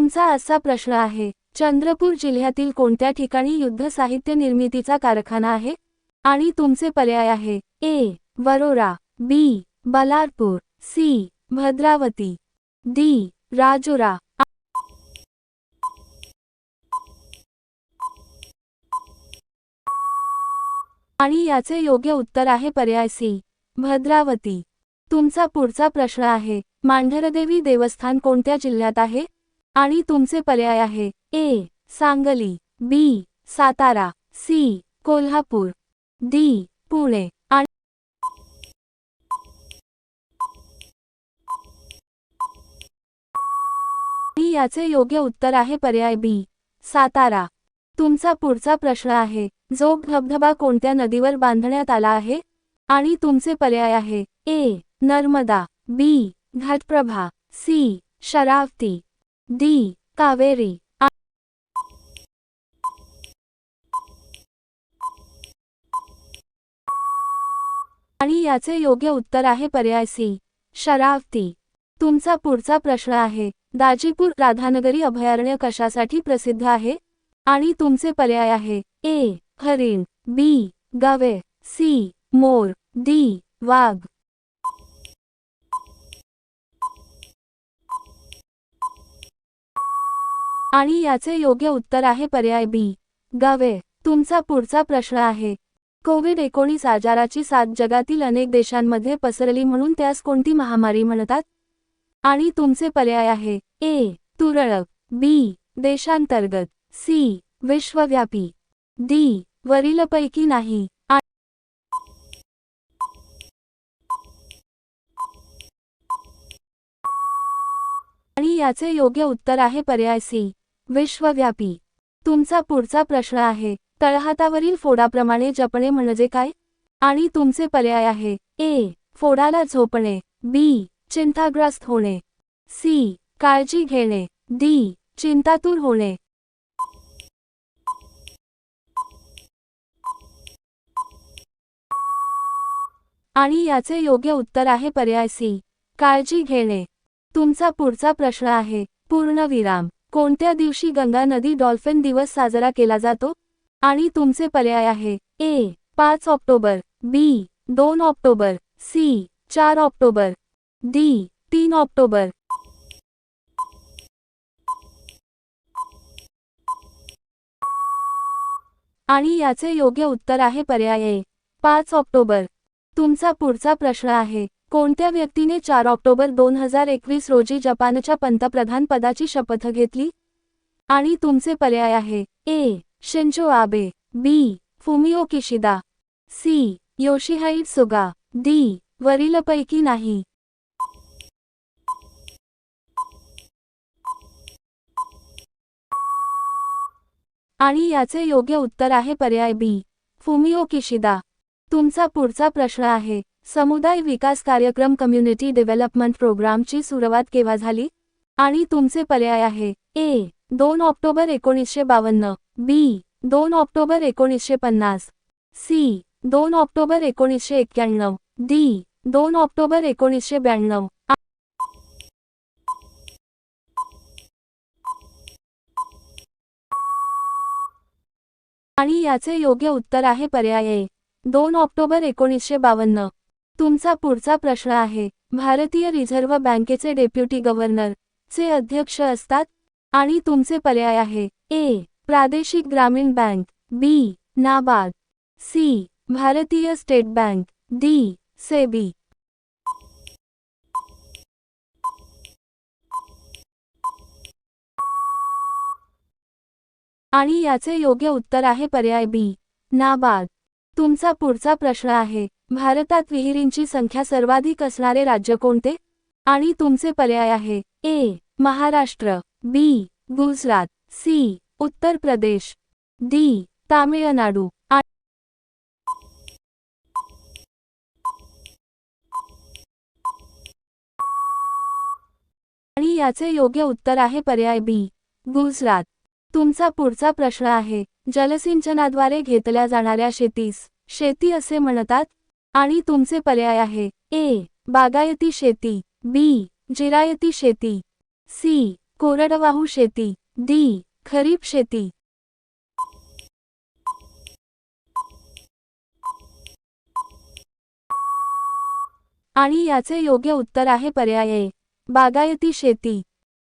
तुमचा असा प्रश्न आहे चंद्रपूर जिल्ह्यातील कोणत्या ठिकाणी युद्ध साहित्य निर्मितीचा कारखाना आहे? आणि तुमचे पर्याय आहे A Warora B Ballarpur C Bhadravati D Rajura. आणि याचे योग्य उत्तर आहे पर्याय सी भद्रावती. तुमचा पुढचा प्रश्न आहे मांढरदेवी देवस्थान कोणत्या जिल्ह्यात आहे? आणि तुमचे पर्याय आहे. A. Sangli. B. Satara. C. Kolhapur. D. Pune. आणि याचे योग्य उत्तर आहे. पर्याय बी. सातारा. तुमचा पुढचा प्रश्न आहे. जोग धबधबा कोणत्या नदीवर बांधण्यात आला आहे? आणि तुमचे पर्याय आहे. A. Narmada. B. Ghataprabha. C. Sharavati. D Kaveri. आणि याचे योग्य उत्तर आहे पर्याय सी शरावती. तुमचा पुढचा प्रश्न आहे दाजीपूर राधानगरी अभयारण्य कशासाठी प्रसिद्ध आहे? आणि तुमचे पर्याय आहे ए हरिण बी गवे सी मोर डी वाघ. आणि याचे योग्य उत्तर आहे पर्याय बी. गवे. तुमचा पुढचा प्रश्न आहे. कोविड एकोणीस आजाराची साथ जगातील अनेक देशांमध्ये पसरली म्हणून त्यास कोणती महामारी म्हणतात? आणि तुमचे पर्याय आहे. ए. तुरळक. बी. देशांतर्गत. सी. विश्वव्यापी. डी. वरीलपैकी नाही. आणि याचे योग्य उत्तर आहे पर्याय सी. विश्वव्यापी. तुमचा पुढचा प्रश्न आहे तळहातावरील फोडाप्रमाणे जपणे म्हणजे काय? आणि तुमचे पर्याय आहे ए. फोडाला झोपणे बी. चिंताग्रस्त होणे सी. काळजी घेणे डी. चिंतातूर होणे. आणि याचे योग्य उत्तर आहे पर्याय सी. काळजी घेणे. तुमचा पुढचा प्रश्न आहे पूर्णविराम. कोणत्या दिवशी गंगा नदी डॉल्फिन दिवस साजरा केला जातो? आणि तुमचे पर्याय आहे. ए. पाच ऑक्टोबर. बी. दोन ऑक्टोबर. सी. चार ऑक्टोबर. डी. तीन ऑक्टोबर. आणि याचे योग्य उत्तर आहे पर्याय ए. पाच ऑक्टोबर. तुमचा पुढचा प्रश्न आहे. कोणत्या व्यक्तीने चार ऑक्टोबर दोन हजार एकवीस रोजी जपानच्या पंतप्रधान पदाची शपथ घेतली? आणि तुमचे पर्याय आहे. A. Shinzo Abe. B. Fumio Kishida. C. Yoshihide Suga. D. वरीलपैकी नाही. आणि याचे योग्य उत्तर आहे पर्याय बी. Fumio Kishida. तुमचा पुढचा प्रश्न आहे. समुदाय विकास कार्यक्रम कम्युनिटी डेव्हलपमेंट प्रोग्रामची सुरुवात केव्हा झाली? आणि तुमचे पर्याय आहे? ए. दोन ऑक्टोबर एकोणीसशे बावन्न. बी. दोन ऑक्टोबर एकोणीसशे पन्नास. सी. दोन ऑक्टोबर एकोणीसशे एक्क्याण्णव. डी. दोन ऑक्टोबर एकोणीसशे ब्याण्णव. आणि याचे योग्य उत्तर आहे पर्याय दोन ऑक्टोबर एकोणीसशे बावन्न. तुमचा पुढचा प्रश्न आहे. भारतीय रिझर्व्ह बँकेचे डेप्युटी गव्हर्नर चे अध्यक्ष असतात आणि तुमचे पर्याय आहे. ए. प्रादेशिक ग्रामीण बँक. बी. NABARD C. भारतीय स्टेट बँक. डी. सेबी. आणि याचे योग्य उत्तर आहे पर्याय बी. नाबार्ड तुमचा पुढचा प्रश्न आहे. भारतात विहिरींची संख्या सर्वाधिक असणारे राज्य कोणते? आणि तुमचे पर्याय आहे. A. Maharashtra. B. Gujarat. C. Uttar Pradesh. D. Tamil Nadu. आणि याचे योग्य उत्तर आहे पर्याय बी. गुजरात. तुमचा पुढचा प्रश्न आहे. जलसिंचनाद्वारे घेतल्या जाणाऱ्या शेतीस शेती असे म्हणतात? आणि तुमचे पर्याय आहे. ए. बागायती शेती. बी. जिरायती शेती. सी. कोरडवाहू शेती. डी. खरीप शेती. आणि याचे योग्य उत्तर आहे पर्याय ए. बागायती शेती.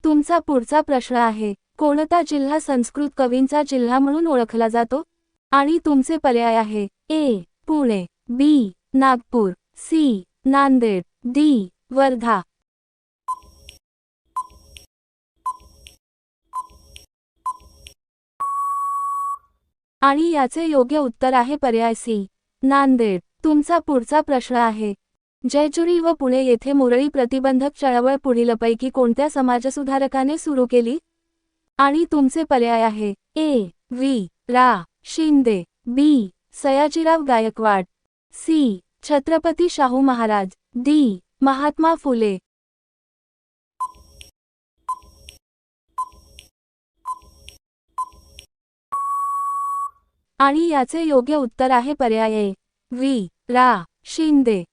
तुमचा पुढचा प्रश्न आहे. कोणता जिल्हा संस्कृत कवींचा जिल्हा म्हणून ओळखला जातो? आणि तुमचे पर्याय आहे. A. Pune. B. Nagpur C. Nanded D. Wardha. आणि याचे योग्य उत्तर आहे पर्याय सी. नांदेड. तुमचा पुढचा प्रश्न आहे. जयचुरी व पुणे येथे मुरळी प्रतिबंधक चळवळ पुढीलपैकी कोणत्या समाजसुधारकाने सुरू केली? आणि तुमचे पर्याय आहे. A. V. Ra. Shinde. B. Sayajirao Gaikwad. C. Chhatrapati Shahu Maharaj. D. Mahatma Phule. आणि याचे योग्य उत्तर आहे पर्याय ए. व्ही. रा. शिंदे.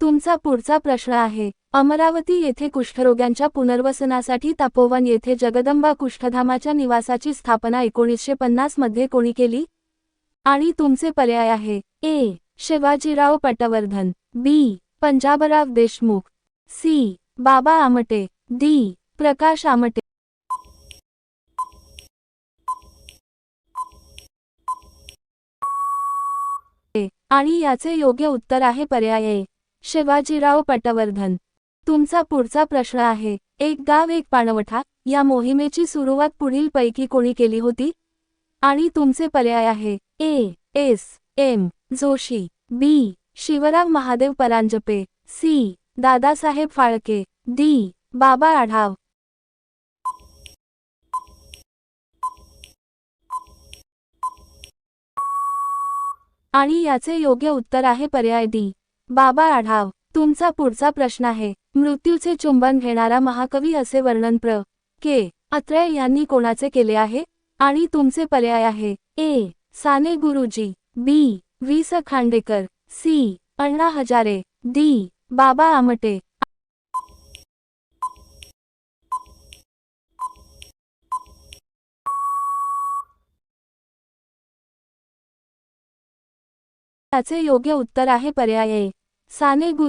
तुमचा पुढचा प्रश्न आहे. अमरावती येथे कुष्ठरोग्यांच्या पुनर्वसनासाठी तपोवन येथे जगदंबा कुष्ठधामाच्या निवासाची स्थापना एकोणीसशे पन्नासमध्ये कोणी केली? आणि तुमचे पर्याय आहे. A. Shivajirao Patwardhan B. Panjabrao Deshmukh C. Baba Amte D. Prakash Amte. आणि याचे योग्य उत्तर आहे पर्याय ए. शिवाजीराव पटवर्धन. तुमचा पुढचा प्रश्न आहे एक गाव एक पाणवठा या मोहिमेची सुरुवात पुढील पैकी कोणी केली होती? आणि तुमचे पर्याय आहे A. S. M. Joshi B. Shivram Mahadev Paranjpe C. Dadasaheb Phalke D. Baba Adhav. आणि याचे योग्य उत्तर आहे पर्याय डी. बाबा आढाव. तुमचा पुढचा प्रश्न आहे. मृत्यूचे चुंबन घेणारा महाकवी असे वर्णन प्र. के. अत्रेय यांनी कोणाचे केले आहे? आणि तुमचे पर्याय आहे. ए. Sane Guruji. B. V S Khandekar C. Anna Hazare D. Baba Amte. त्याचे योग्य उत्तर आहे पर्याय साने गुरु